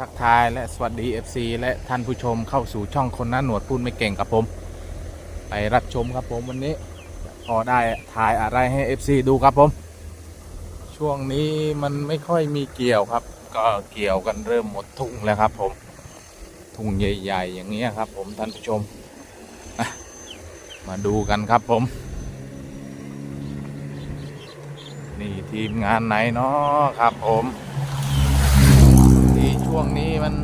ทักทายและสวัสดี FC และท่านผู้ชมเข้าสู่ช่องคนหน้าหนวดพูดไม่เก่งกับผม ไปรับชมครับผมวันนี้พอได้ถ่ายอะไรให้ FC ดูครับผม ช่วงนี้มันไม่ค่อยมีเกี่ยวครับ ก็เกี่ยวกันเริ่มหมดทุ่งแล้วครับผม ทุ่งใหญ่ ๆ อย่างนี้ครับ ผมท่านผู้ชม มาดูกันครับผม นี่ทีมงานไหนเนาะครับผม ช่วงนี้มัน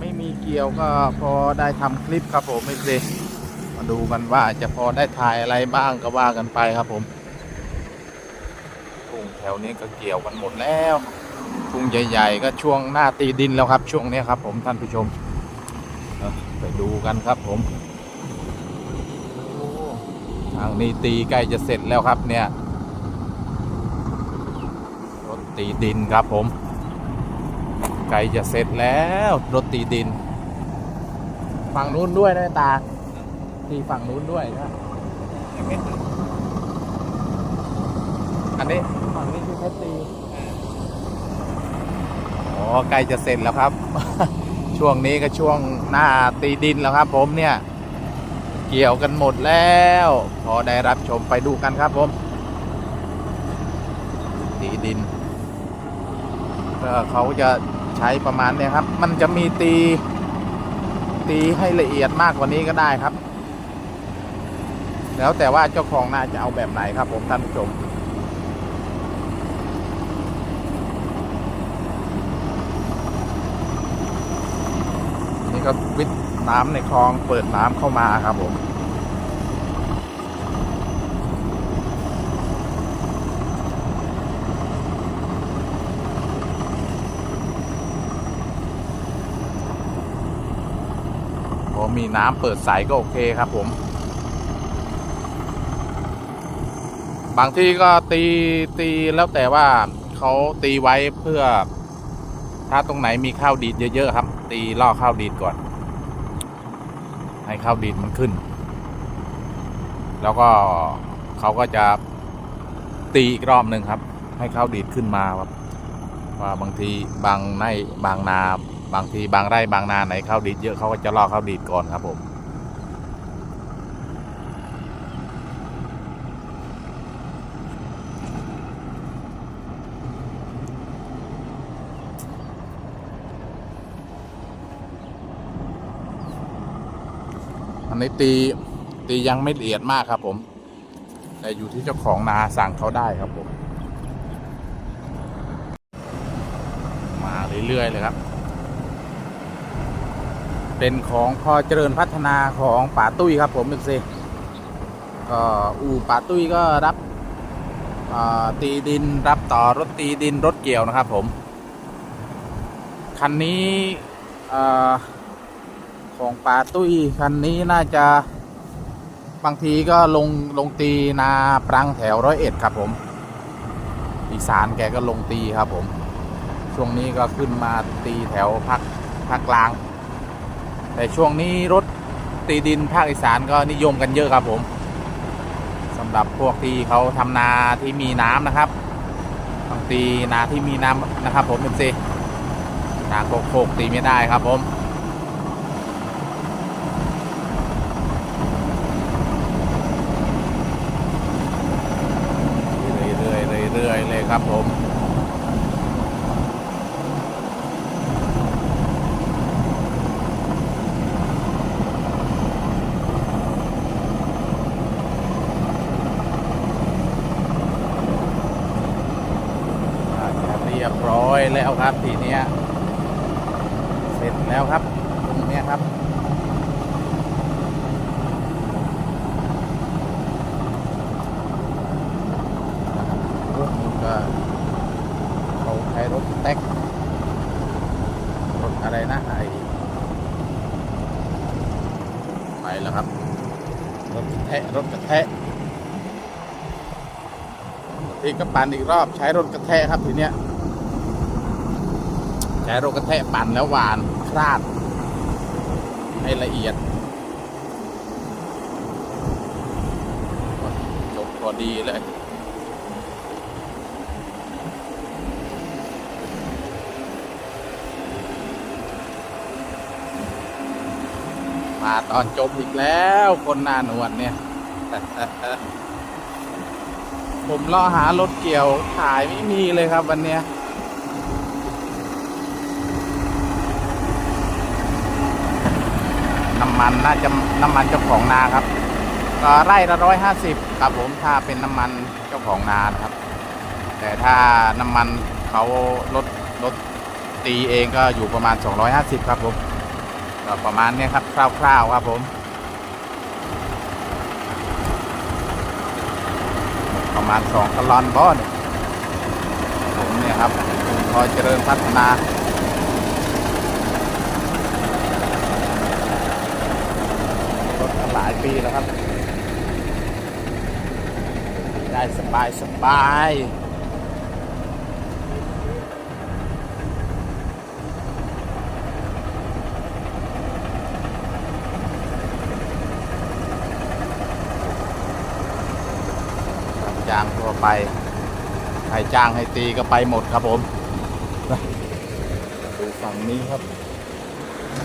ไม่มีเกี่ยวก็พอได้ทำคลิปครับผมไม่เซมาดูกันว่าจะพอได้ถ่ายอะไรบ้างก็ว่ากันไปครับผมทุ่งแถวนี้ก็เกี่ยวกันหมดแล้วทุ่งใหญ่ ๆ ก็ช่วงหน้าตีดินแล้วครับ ช่วงนี้ครับ ผมท่านผู้ชมไปดูกันครับผมทางนี้ตีใกล้จะเสร็จแล้วครับเนี่ยรถตีดินครับผม ไกลจะเสร็จแล้ว รถตีดิน ฝั่งนู้นด้วยนะตาตีฝั่งนู้นด้วยนะ อันนี้ ฝั่งนี้คือเพชรตีอ๋อใกล้จะเสร็จแล้วครับ ช่วงนี้ก็ช่วงหน้าตีดินแล้วครับ ผมเนี่ย เกี่ยวกันหมดแล้ว พอได้รับชมไปดูกันครับผม ตีดินก็เขาจะ ใช้ประมาณเนี้ยครับ มันจะมีตี ตีให้ละเอียดมากกว่านี้ก็ได้ครับ แล้วแต่ว่าเจ้าของน่าจะเอาแบบไหนครับ ผมท่านผู้ชมนี่ก็วิทย์น้ำในคลองเปิดน้ำเข้ามาครับผม น้ำเปิดใสก็โอเคครับผม บางที่ก็ตีตีแล้วแต่ว่าเขาตีไว้เพื่อ ถ้าตรงไหนมีข้าวดีดเยอะๆครับ ตีล่อข้าวดีดก่อน ให้ข้าวดีดมันขึ้น แล้วก็เขาก็จะตีอีกรอบหนึ่งครับ ให้ข้าวดีดขึ้นมาครับว่าบางทีบางในบางนา บางทีบางไร่บางนาไหนข้าวดีดเยอะเขาก็จะล่อข้าวดีดก่อนครับผมอันนี้ตีตียังไม่ละเอียดมากครับผม แต่อยู่ที่เจ้าของนาสั่งเขาได้ครับผม มาเรื่อยๆเลยครับ เป็นของพอเจริญพัฒนาของป่าตุ้ยครับผมเอฟซีก็อู่ป่าตุ้ยก็รับตีดินรับต่อรถตีดินรถเกี่ยวนะครับผม คันนี้ของป่าตุ้ยคันนี้น่าจะบางทีก็ลงลงตีนาปรังแถวร้อยเอ็ดครับผม อีสานแกก็ลงตีครับผม ช่วงนี้ก็ขึ้นมาตีแถวภาคภาคกลาง แต่ช่วงนี้รถตีดินภาคอีสานก็นิยมกันเยอะครับผมสำหรับพวกที่เขาทำนาที่มีน้ำนะครับบางตีนาที่มีน้ำนะครับ ผมเป็นซีนาโคกโคกตีไม่ได้ครับผม เรื่อยๆเรื่อยๆเลยครับผม อาจะเรียบร้อยแล้วครับทีเนี้ยเสร็จแล้วครับ ตรงเนี้ยครับรถมันก็เขาใช้รถแท็กรถอะไรนะไอไปแล้วครับ รถแทะรถกระแทะอีกก็ปั่นอีกรอบใช้รถกระแทกครับทีเนี้ยใช้รถกระแทกปั่นแล้วหวานคลาด ให้ละเอียดจบพอดีเลยมาตอนจบอีกแล้วคนนานวดเนี่ย ผมรอหารถเกี่ยวถ่ายไม่มีเลยครับวันเนี้ย มันน่าจะน้ำมันเจ้าของนาครับก็ไร่ละร้อยห้าสิบครับผมถ้าเป็นน้ำมันเจ้าของนานะครับ แต่ถ้าน้ำมันเขาลดลดตีเองก็อยู่ประมาณ 250 ครับผมก็ประมาณนี้ครับคร่าวๆครับผม ประมาณ2กะลอนบอเนี่ยผมเนี่ยครับพอเจริญพัฒนารถมา หลายปีแล้วครับ ได้สบายสบายจ้างทั่วไป ใครจ้างให้ตีก็ไปหมดครับผมดูฝั่งนี้ครับ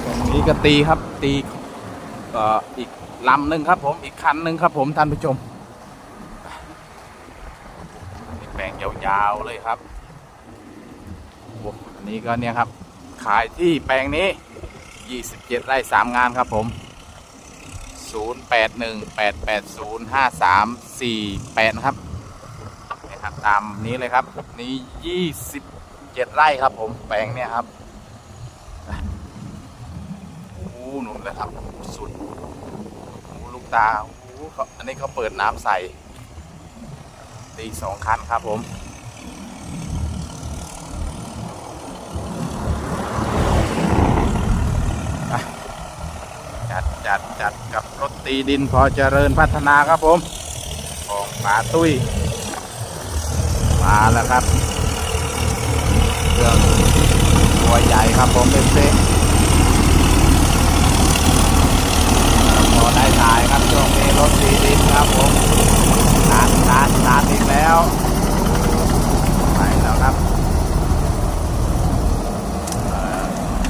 ฝั่งนี้ก็ตีครับตีอีก ลำหนึ่งครับผมอีกคันหนึ่งครับผมท่านผู้ชมแปลงยาวๆเลยครับอันนี้ก็เนี่ยครับ ขายที่แปลงนี้ 27 ไร่3งานครับผม 0818805348นะครับนี่ครับตามนี้เลยครับนี่27 ไร่ครับผมแปลงเนี่ยครับ โอ้โหหนุ่มเลยครับสุด ตาหูเขาอันนี้เขาเปิดน้ำใส่ตีสองคันครับผมจัดจัดจัดกับรถตีดินพอเจริญพัฒนาครับผมของป่าตุ้ยมาแล้วครับเครื่องตัวใหญ่ครับผมเป็นเซ็พอได้ถ่ายครับ ช่วงนี้รถตีดินครับผมนานนานนานอีกแล้ว ไปแล้วครับ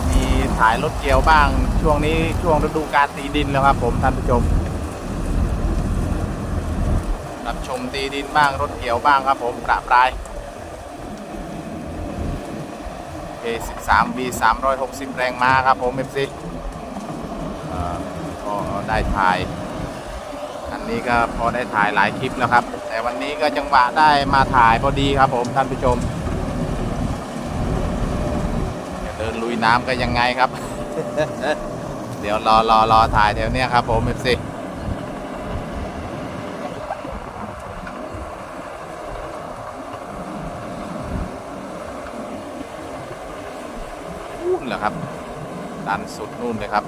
มีถ่ายรถเกียวบ้าง ช่วงนี้ช่วงฤดูการตีดินแล้วครับ ผมท่านผู้ชม รับชมตีดินบ้างรถเกี่ยวบ้างครับ ผมประปราย A13 V 360 แรงม้าครับผม FC เอ่อก็ได้ถ่าย นี้ก็พอได้ถ่ายหลายคลิปแล้วครับ แต่วันนี้ก็จังหวะได้มาถ่ายพอดีครับผมท่านผู้ชมเดินลุยน้ำก็ยังไงครับ เดี๋ยวรอรอรอถ่ายแถวเนี้ยครับผมเอฟซีนู่นเหรอครับ ดันสุดนู่นเลยครับ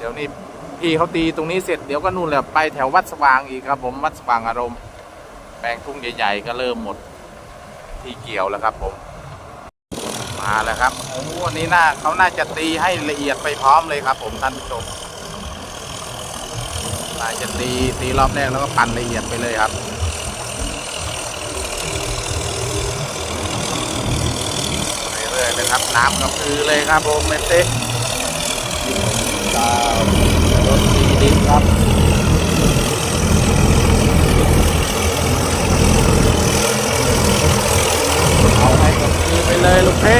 เดี๋ยวนี้ พี่เขาตีตรงนี้เสร็จเดี๋ยวก็นู่นแหละไปแถววัดสว่างอีกครับ ผมวัดสว่างอารมณ์ แปลงทุ่งใหญ่ๆก็เริ่มหมดที่เกี่ยวแล้วครับผม มาแล้วครับโอ้โหอันนี้น่าเขาน่าจะตีให้ละเอียดไปพร้อมเลยครับ ผมท่านผู้ชมน่าจะตีตีรอบแรกแล้วก็ปั่นละเอียดไปเลยครับเรื่อยๆเลยครับน้ำกระพือเลยครับผมเมเต้ รถดีดินครับเอาให้กับมือไปเลยลูกเพ่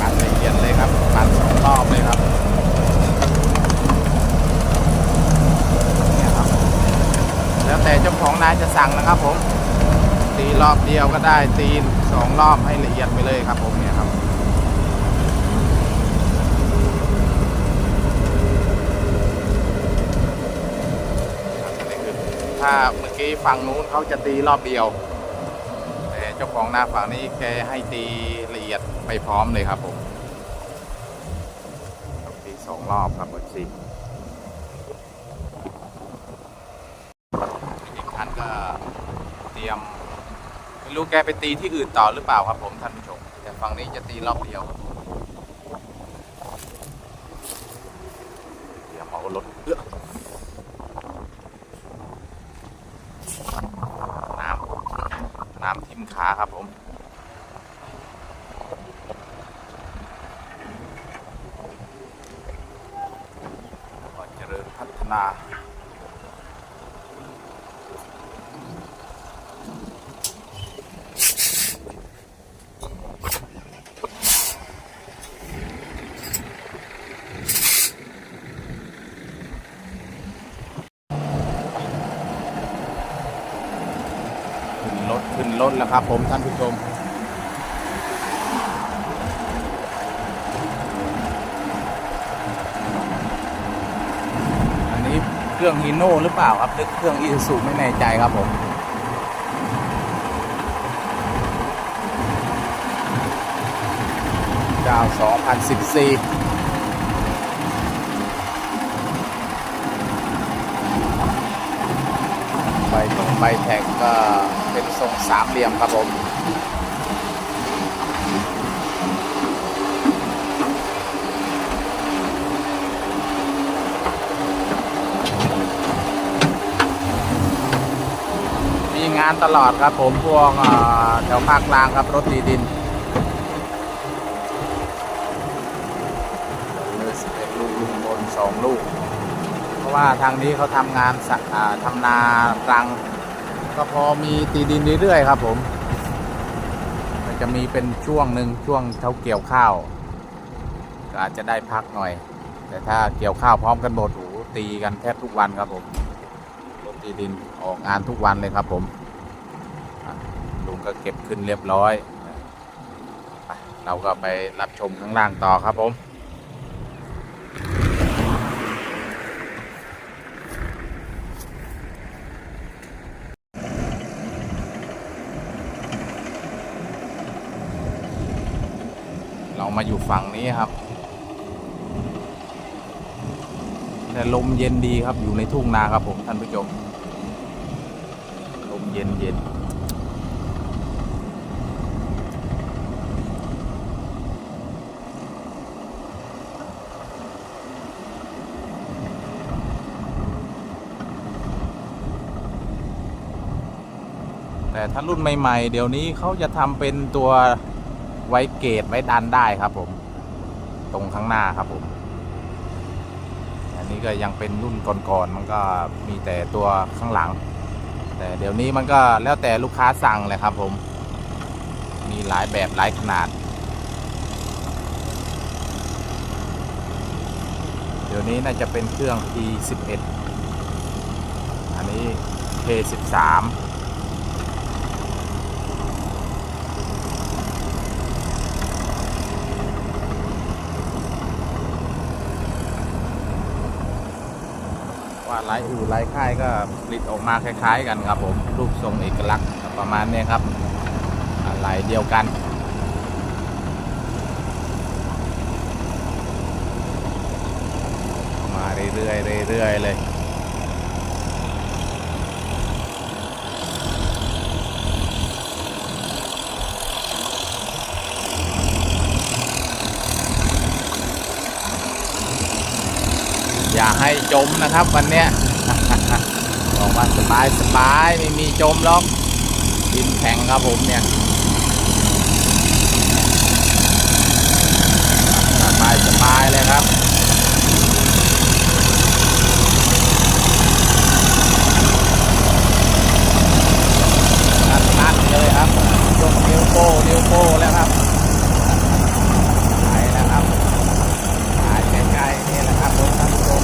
ปั่นละเอียดเลยครับปั่นสองรอบเลยครับเนี่ยครับ แล้วแต่เจ้าของนาจะ สั่งนะครับผมตีรอบเดียวก็ได้ตีสองรอบให้ละเอียดไปเลยครับผมเนี่ยครับถ้าเมื่อกี้ฝั่งนู้นเขาจะตีรอบเดียว แต่เจ้าของนาฝั่งนี้แกให้ตีละเอียดไปพร้อมเลยครับผมตีสองรอบครับเมื่อกี้ รู้แกไปตีที่อื่นต่อหรือเปล่าครับผมท่านผู้ชม แต่ฝั่งนี้จะตีรอบเดียวเดี๋ยวเอารถเพื่อน้ำน้ำทิ่มขาครับผม นรถแล้วครับ ผมท่านผู้ชมอันนี้เครื่องฮีโน่หรือเปล่าครับหรือเครื่องอีซูไม่แน่ใจครับผมเจ้า2014ใบตรงใบแท็กก็ เป็นทรงสามเหลี่ยมครับผมมีงานตลอดครับผมพวกแถวภาคกลางครับรถตีดินเลยสิบเอ็ดลูกลุงบนสองลูก เพราะว่าทางนี้เขาทำงานทำนารัง ก็พอมีตีดินเรื่อยๆครับ ผมจะมีเป็นช่วงหนึ่งช่วงเขาเกี่ยวข้าว ก็อาจจะได้พักหน่อย แต่ถ้าเกี่ยวข้าวพร้อมกันหมดโอ้ตีกันแทบทุกวันครับผมรถตีดินออกงานทุกวันเลยครับ ผมลุงก็เก็บขึ้นเรียบร้อย เราก็ไปรับชมข้างล่างต่อครับผม เรามาอยู่ฝั่งนี้ครับ แต่ลมเย็นดีครับอยู่ในทุ่งนาครับผมท่านผู้ชมลมเย็นเย็นแต่ถ้ารุ่นใหม่ ๆ เดี๋ยวนี้เขาจะทำเป็นตัว ไว้เกตไว้ดันได้ครับผม ตรงข้างหน้าครับผม อันนี้ก็ยังเป็นรุ่นก่อนๆมันก็มีแต่ตัวข้างหลัง แต่เดี๋ยวนี้มันก็แล้วแต่ลูกค้าสั่งเลยครับผม มีหลายแบบหลายขนาด เดี๋ยวนี้น่าจะเป็นเครื่อง T11 อันนี้ K13 หลายอู่หลายค่ายก็ผลิตออกมาคล้าย ๆ กันครับผมรูปทรงเอกลักษณ์ประมาณนี้ครับอะไรเดียวกันมาเรื่อยๆเรื่อยๆเลย อย่าให้จมนะครับวันเนี้ยบอกว่าสบายสบายไม่มีจมหรอกดินแข็งครับผมเนี่ยสบายสบายเลยครับ นัดๆเลยครับยกนิ้วโป้นิ้วโป้แล้วครับ ไปแล้วครับหายใกล้ๆนี่แหละครับผมท่านผู้ชม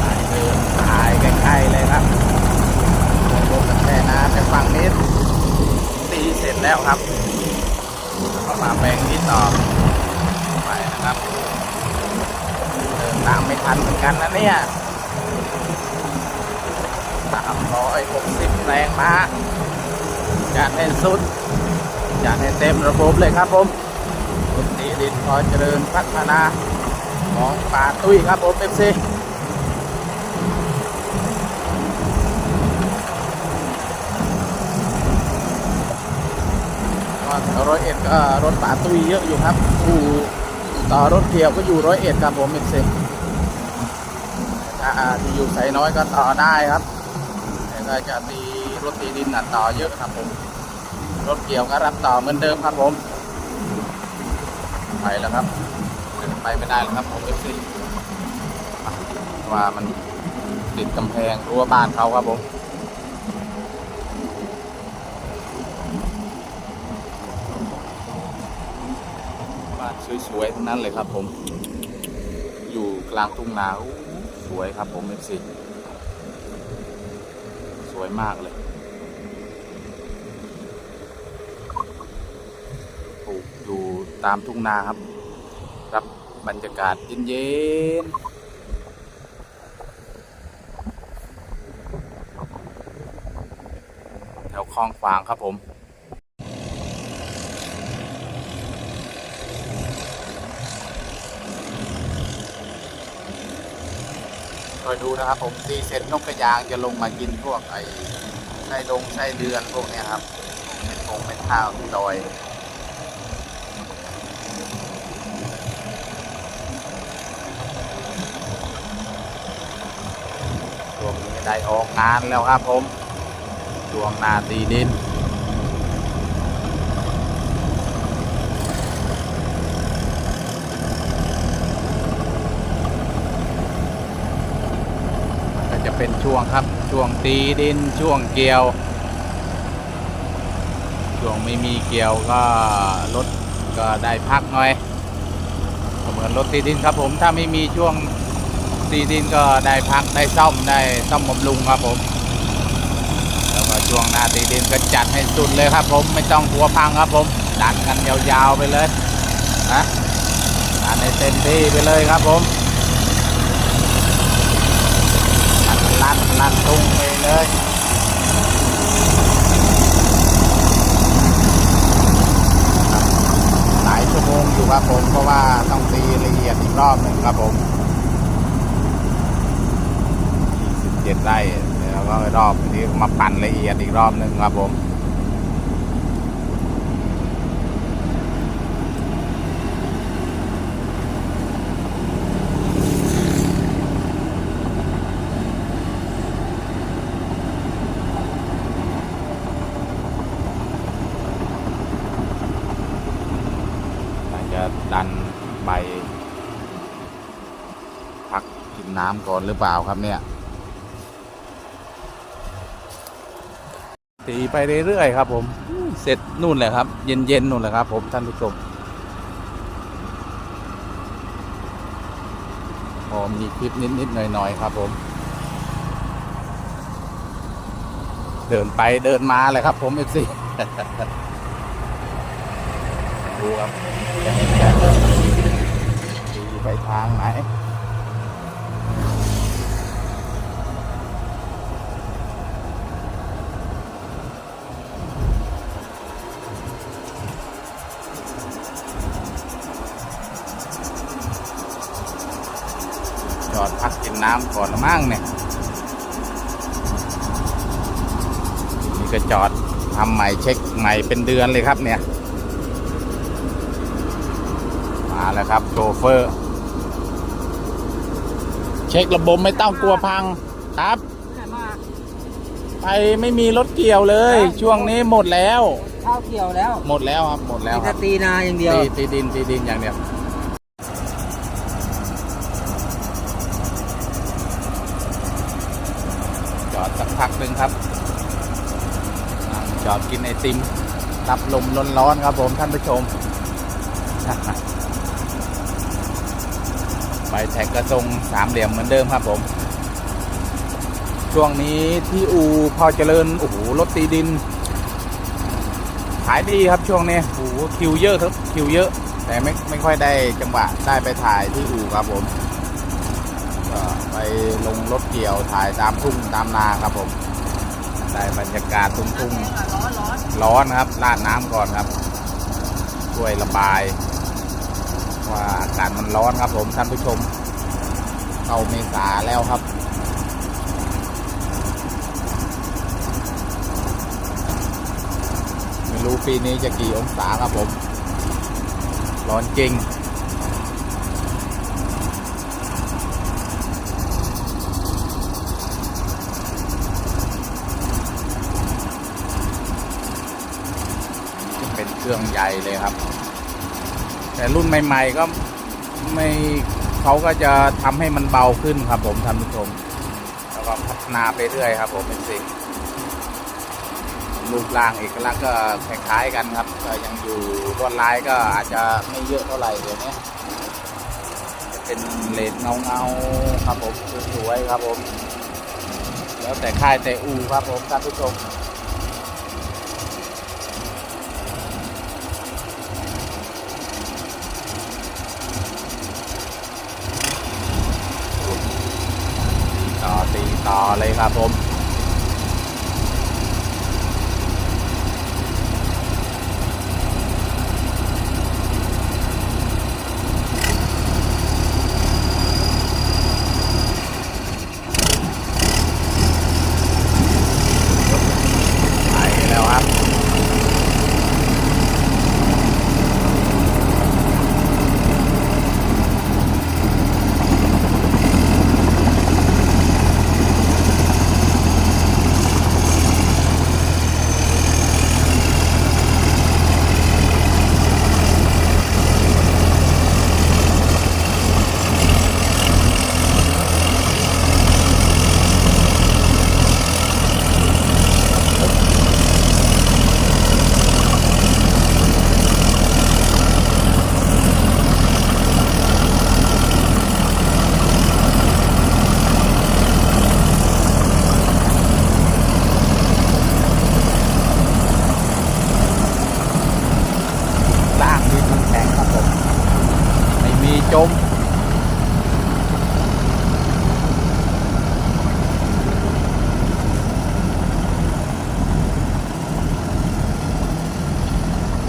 หายเดินหายใกล้ๆเลยครับรถแช่น้ำแต่ฝั่งนี้ตีเสร็จแล้วครับก็มาแปลงนี้ต่อไปนะครับ เดินตามไม่ทันเหมือนกันนะเนี่ยสามร้อยหกสิบแรงม้า จัดให้สุดจัดให้เต็มระบบเลย ครับผมรถตีดินพอเจริญพัฒนาของป่าตุ้ยครับผมเอฟซีร้อยเอ็ดก็รถป่าตุ้ยเยอะอยู่ครับอู่ต่อรถเกี่ยวก็อยู่ร้อยเอ็ดครับผมเอฟซีถ้าที่อยู่ไซน้อยก็ต่อได้ครับแต่ก็จะตีรถตีดินน่ะต่อเยอะครับผม รถเกี่ยวก็รับต่อเหมือนเดิมครับผม ไปแล้วครับเดินไปไม่ได้แล้วครับผมเอฟซีว่ามันติดกำแพงรั้วบ้านเขาครับผมบ้านสวยๆทั้งนั้นเลยครับผม อยู่กลางทุ่งนาสวยครับผมเอฟซีสวยมากเลยปลูกอยู่ ตามทุ่งนาครับ รับบรรยากาศเย็นๆแถวคลองฝางครับผม คอยดูนะครับผมตีเสร็จนกกระยางจะลงมากินพวกไอ้ไส้ดงไส้เดือนพวกเนี้ยครับเป็นคงเป็นข้าวที่ดอย ช่วงนี้ได้ออกงานแล้วครับผมช่วงนาตีดินก็จะเป็นช่วงครับช่วงตีดินช่วงเกี่ยว ช่วงไม่มีเกี่ยวก็รถก็ได้พักหน่อยเหมือนรถตีดินครับผมถ้าไม่มีช่วง ตีดินก็ได้พักได้ซ่อมได้ซ่อมบำรุงครับผม แล้วก็ช่วงหน้าตีดินก็จัดให้สุดเลยครับผมไม่ต้องกลัวพังครับผมดันกันยาวๆไปเลยนะดันให้เต็มที่ไปเลยครับผมลั่นลั่นทุ่งไปเลยหลายชั่วโมงอยู่ครับผมเพราะว่าต้องตีละเอียดอีกรอบหนึ่งครับผม 27ไร่แล้วก็รอบนี้มาปั่นละเอียดอีกรอบหนึ่งครับผมอาจะดันใบพักกินน้ำก่อนหรือเปล่าครับเนี่ย ตีไปเรื่อยๆครับ ผมเสร็จนู่นแหละครับ เย็นๆนู่นแหละครับ ผมท่านผู้ชมพอมีคลิปนิดๆหน่อยๆครับ ผม เดินไปเดินมาเลยครับ ผมเอฟซีดูครับดูไปทางไหน จอดพักกินน้ำก่อนละมั่งเนี่ยนี่ก็จอดทำใหม่เช็คใหม่เป็นเดือนเลยครับเนี่ย มาแล้วครับโชเฟอร์ เช็คระบบไม่ต้องกลัวพังครับ ไปไม่มีรถเกี่ยวเลย ช่วงนี้หมดแล้ว ข้าวเกี่ยวแล้ว หมดแล้วครับหมดแล้วมีคแต่รับตีนาอย่างเดียว ตีตีดินตีดินอย่างเดียว นึงครับ จอดกินไอติมรับลมร้อนๆครับผมท่านผู้ชม ไปแท็กกระทรงสามเหลี่ยมเหมือนเดิมครับผม ช่วงนี้ที่อูพอเจริญ โอ้โหรถตีดิน ขายดีครับช่วงนี้โอ้โหคิวเยอะครับคิวเยอะ แต่ไม่ไม่ค่อยได้จังหวะได้ไปถ่ายที่อูครับผมก็ไปลงรถเกี่ยวถ่ายตามทุ่งตามนาครับผม ได้บรรยากาศทุ่งทุ่งร้อนร้อนร้อนครับราดน้ำก่อนครับช่วยระบาย ว่าอากาศมันร้อนครับ ผมท่านผู้ชมเข้าเมษาแล้วครับไม่รู้ปีนี้จะกี่องศาครับผม ร้อนจริง รื่องใหญ่เลยครับ แต่รุ่นใหม่ ๆ ก็ไม่เขาก็จะทำให้มันเบาขึ้นครับ ผมท่านผู้ชม แล้วก็พัฒนาไปเรื่อยครับ ผมเป็นสิ่งรูปร่างเอกลักษณ์ก็คล้ายๆกันครับก็ยังอยู่ลวดลายก็อาจจะไม่เยอะเท่าไหร่เดี๋ยวนี้จะเป็นเลนเงาเงาๆครับผมสวยๆครับผม แล้วแต่ค่ายแต่อูครับผมท่านผู้ชม ต่อ ต่อเลยครับผม ไปแล้วครับ ล่างดินแข็งครับผม ไม่มีจม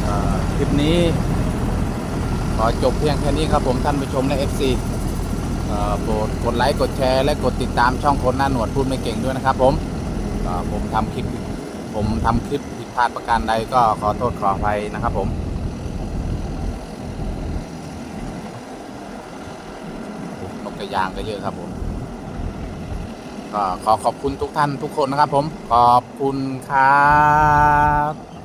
เอ่อคลิปนี้ ขอจบเพียงแค่นี้ครับผมท่านผู้ชมและ FC เอ่อโปรดกดไลค์กดแชร์และกดติดตามช่องคนหน้าหนวดพูดไม่เก่งด้วยนะครับ ผมผมทำคลิปผมทำคลิปผิดพลาดประการใดก็ขอโทษขออภัยนะครับผมนกกระยางก็เยอะครับผมก็ขอขอบคุณทุกท่านทุกคนนะครับผมขอบคุณครับ